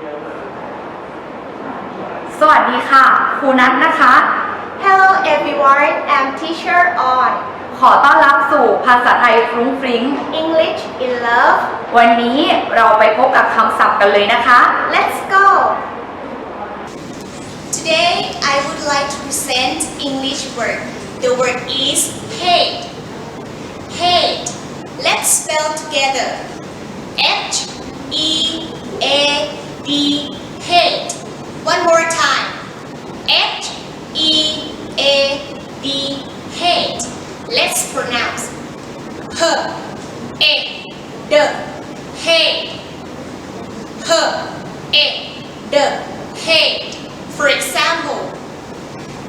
สวัสดีค่ะ ครูนัทนะคะ Hello everyone, I'm teacher on ขอต้อนรับสู่ภาษาไทยฟรุ้งฟริ้ง English in Love. วันนี้เราไปพบกับคำศัพท์กันเลยนะคะ Let's go! Today I would like to present English word. The word is hate. Hate. Let's spell together. Hate. One more time. H E A D hate. Let's pronounce. H A D hate. H A D hate. For example,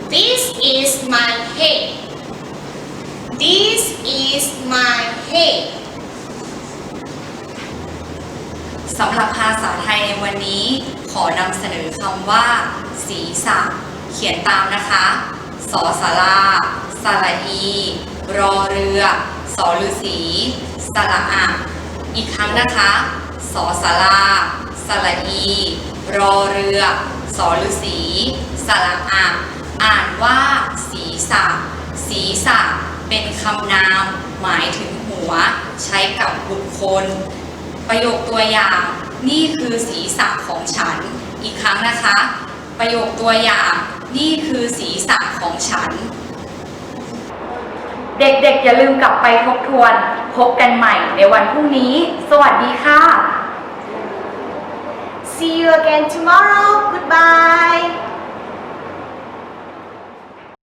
this is my head. This is my head. สำหรับภาษาไทยในวันนี้ ขอนำเสนอคำว่า ศีรษะ เขียนตามนะคะ สอสาราสระอี รอเรือ สอฤษีสระอะอีกครั้งนะคะ สอสาราสระอี รอเรือ สอฤษีสระอะอ่านว่า ศีรษะ ศีรษะเป็นคำนาม หมายถึงหัว ใช้กับบุคคล ประโยคตัวอย่าง นี่คือศีรษะของฉัน อีกครั้งนะคะ ประโยคตัวอย่าง นี่คือศีรษะของฉัน เด็กๆ อย่าลืมกลับไปทบทวน พบกันใหม่ในวันพรุ่งนี้ สวัสดีค่ะ See you again tomorrow. Goodbye.